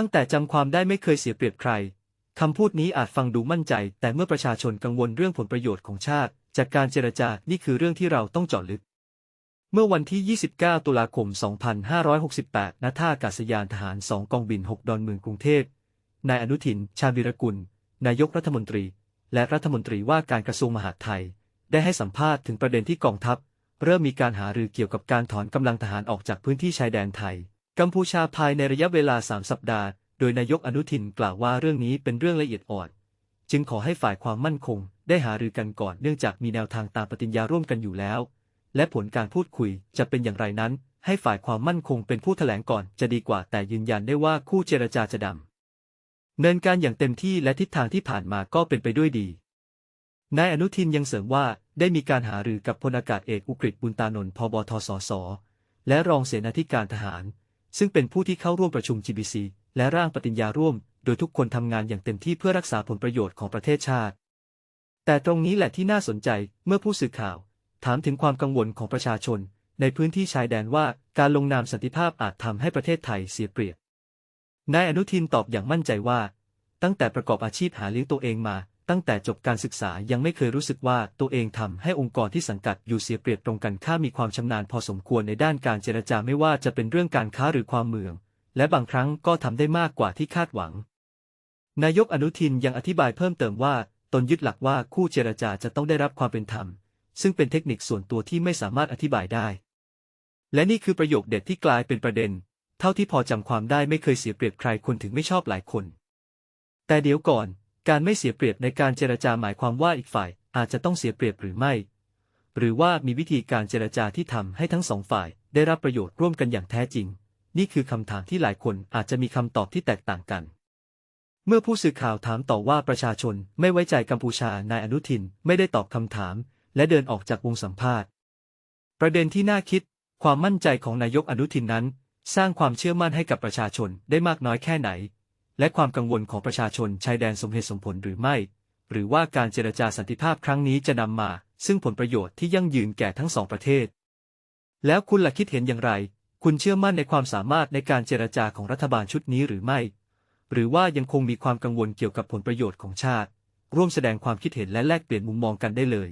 ตั้งแต่จำความได้ไม่เคยเสียเปรียบใครคำพูดนี้อาจฟังดูมั่นใจ แต่เมื่อประชาชนกังวลเรื่องผลประโยชน์ของชาติ จากการเจรจานี่คือเรื่องที่เราต้องเจาะลึก เมื่อวันที่ 29 ตุลาคม 2568 ณ ท่าอากาศยานทหาร 2 กองบิน 6 ดอนเมืองกรุงเทพ นายอนุทิน ชาญวิรกุล นายกรัฐมนตรี และรัฐมนตรีว่าการกระทรวงมหาดไทย ได้ให้สัมภาษณ์ถึงประเด็นที่กองทัพ เริ่มมีการหารือเกี่ยวกับการถอนกำลังทหารออกจากพื้นที่ชายแดนไทย กัมพูชาภายในระยะเวลา 3 สัปดาห์ โดยนายกอนุทินกล่าวว่าเรื่องนี้เป็นเรื่องละเอียดอ่อน จึงขอให้ฝ่ายความมั่นคง ได้หารือกันก่อนเนื่องจากมีแนวทางตามปฏิญญาร่วมกันอยู่แล้ว และผลการพูดคุยจะเป็นอย่างไรนั้น ให้ฝ่ายความมั่นคงเป็นผู้แถลงก่อนจะดีกว่าแต่ยืนยันได้ว่าคู่เจรจาจะดำเนินการอย่างเต็มที่และทิศทางที่ผ่านมาก็เป็นไปด้วยดีนายอนุทินยังเสริมว่าได้มีการหารือกับพลอากาศเอกอุกฤษบุญตานนท์พบทสส และรองเสนาธิการทหาร ซึ่งเป็นผู้ที่เข้าร่วมประชุม GBC และร่างปฏิญญาร่วม โดยทุกคนทำงานอย่างเต็มที่เพื่อรักษาผลประโยชน์ของประเทศชาติ แต่ตรงนี้แหละที่น่าสนใจเมื่อผู้สื่อข่าว ถามถึงความกังวลของประชาชน ในพื้นที่ชายแดนว่าการลงนามสันติภาพอาจทำให้ประเทศไทยเสียเปรียบนายอนุทินตอบอย่างมั่นใจว่า ตั้งแต่ประกอบอาชีพหาเลี้ยงตัวเองมา ตั้งแต่จบการศึกษายังไม่เคยรู้สึกว่าตัวเองทำให้องค์กรที่สังกัดอยู่เสียเปรียบตรงกันข้ามมีความชำนาญพอสมควรในด้านการเจรจาไม่ว่าจะเป็นเรื่องการค้าหรือความเมือง และบางครั้งก็ทำได้มากกว่าที่คาดหวัง นายกอนุทินยังอธิบายเพิ่มเติมว่า ตนยึดหลักว่าคู่เจรจาจะต้องได้รับความเป็นธรรม ซึ่งเป็นเทคนิคส่วนตัวที่ไม่สามารถอธิบายได้ และนี่คือประโยคเด็ดที่กลายเป็นประเด็น เท่าที่พอจำความได้ไม่เคยเสียเปรียบใครคนถึงไม่ชอบหลายคน แต่เดี๋ยวก่อน การไม่เสียเปรียบในการเจรจาหมายความว่าอีกฝ่ายอาจจะต้องเสียเปรียบหรือไม่ หรือว่ามีวิธีการเจรจาที่ทำให้ทั้งสองฝ่ายได้รับประโยชน์ร่วมกันอย่างแท้จริง นี่คือคำถามที่หลายคนอาจจะมีคำตอบที่แตกต่างกัน เมื่อผู้สื่อข่าวถามต่อว่าประชาชนไม่ไว้ใจกัมพูชานายอนุทินไม่ได้ตอบคำถาม และเดินออกจากวงสัมภาษณ์ ประเด็นที่น่าคิด ความมั่นใจของนายกอนุทินนั้น สร้างความเชื่อมั่นให้กับประชาชนได้มากน้อยแค่ไหน และความกังวลของประชาชนชายแดนสมเหตุสมผลหรือไม่ หรือว่าการเจรจาสันติภาพครั้งนี้จะนำมา ซึ่งผลประโยชน์ที่ยั่งยืนแก่ทั้งสองประเทศ แล้วคุณล่ะคิดเห็นอย่างไร คุณเชื่อมั่นในความสามารถในการเจรจาของรัฐบาลชุดนี้หรือไม่ หรือว่ายังคงมีความกังวลเกี่ยวกับผลประโยชน์ของชาติ ร่วมแสดงความคิดเห็นและแลกเปลี่ยนมุมมองกันได้เลย